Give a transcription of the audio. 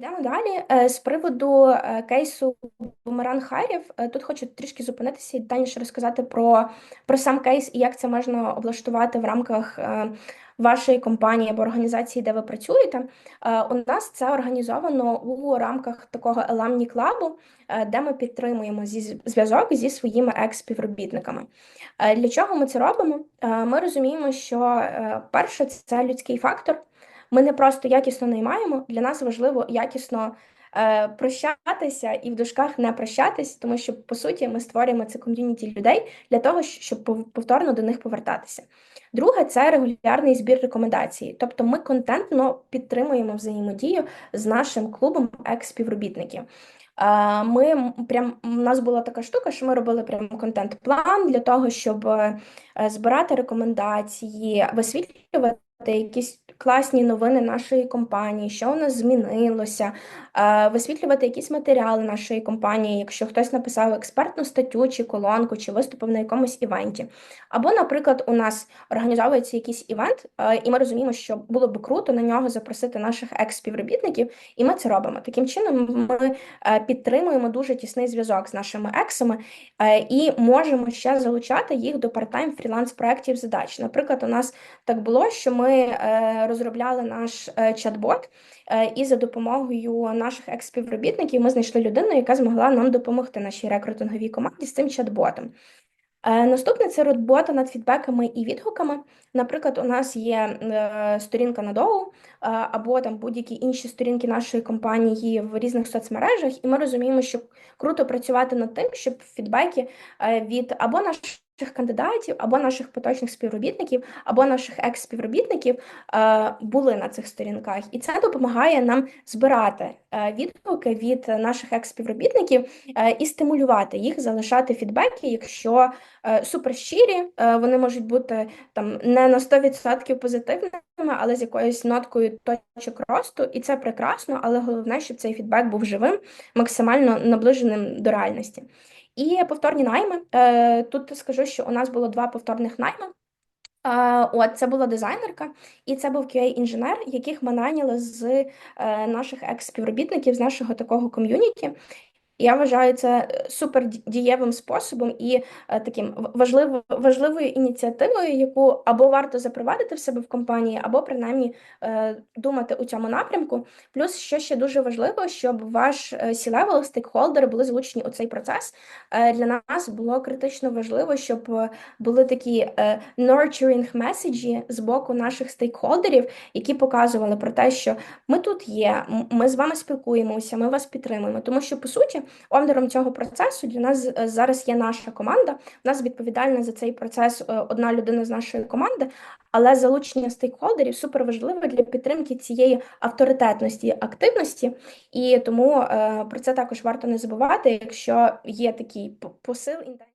Йдемо далі. Е, З приводу е, кейсу Бумеранг Хайрів, е, тут хочу трішки зупинитися і детальніше розказати про, про сам кейс і як це можна облаштувати в рамках вашої компанії або організації, де ви працюєте. У нас це організовано у рамках такого Еламні клабу, де ми підтримуємо зі зв'язок зі своїми екс-співробітниками. Е, Для чого ми це робимо? Ми розуміємо, що перше це людський фактор. Ми не просто якісно наймаємо, для нас важливо якісно е, прощатися і в дужках не прощатись, тому що по суті ми створюємо це ком'юніті людей для того, щоб повторно до них повертатися. Друге, це регулярний збір рекомендацій. Тобто ми контентно підтримуємо взаємодію з нашим клубом екс-співробітників. Е, Ми прям у нас була така штука, що ми робили прям контент-план для того, щоб е, збирати рекомендації, висвітлювати якісь класні новини нашої компанії, що у нас змінилося, е, висвітлювати якісь матеріали нашої компанії, якщо хтось написав експертну статтю чи колонку, чи виступив на якомусь івенті. Або, наприклад, у нас організовується якийсь івент, е, і ми розуміємо, що було б круто на нього запросити наших екс-співробітників, і ми це робимо. Таким чином, ми е, підтримуємо дуже тісний зв'язок з нашими ексами і можемо ще залучати їх до парт-тайм фріланс проєктів задач. Наприклад, у нас так було, що ми розробляли наш е, чат-бот, е, і за допомогою наших екс-співробітників ми знайшли людину, яка змогла нам допомогти нашій рекрутинговій команді з цим чат-ботом. Е, Наступне це робота над фідбеками і відгуками. Наприклад, у нас є сторінка на Доу, або там будь-які інші сторінки нашої компанії в різних соцмережах, і ми розуміємо, що круто працювати над тим, щоб фідбеки від або наших кандидатів, або наших поточних співробітників, або наших екс-співробітників е, були на цих сторінках, і це допомагає нам збирати е, відгуки від наших екс-співробітників е, і стимулювати їх залишати фідбеки, якщо супер щирі, е, вони можуть бути там не на 100% позитивними, але з якоюсь ноткою точок росту, і це прекрасно, але головне, щоб цей фідбек був живим, максимально наближеним до реальності. І повторні найми. Е, Тут скажу, що у нас було два повторних найми. Е, От це була дизайнерка, і це був QA-інженер, яких ми найняли з е, наших екс-співробітників, з нашого такого ком'юніті. Я вважаю це е, супер дієвим способом і е, таким важливо, важливою ініціативою, яку або варто запровадити в себе в компанії, або принаймні е, думати у цьому напрямку. Плюс, що ще дуже важливо, щоб ваш C-level, стейкхолдери були залучені у цей процес. Для нас було критично важливо, щоб були такі nurturing меседжі з боку наших стейкхолдерів, які показували про те, що ми тут є, ми з вами спілкуємося, ми вас підтримуємо. Тому що, по суті, Овнером цього процесу для нас е, зараз є наша команда. У нас відповідальна за цей процес е, одна людина з нашої команди, але залучення стейкхолдерів супер важливе для підтримки цієї авторитетності активності, і тому е, про це також варто не забувати, якщо є такий посил.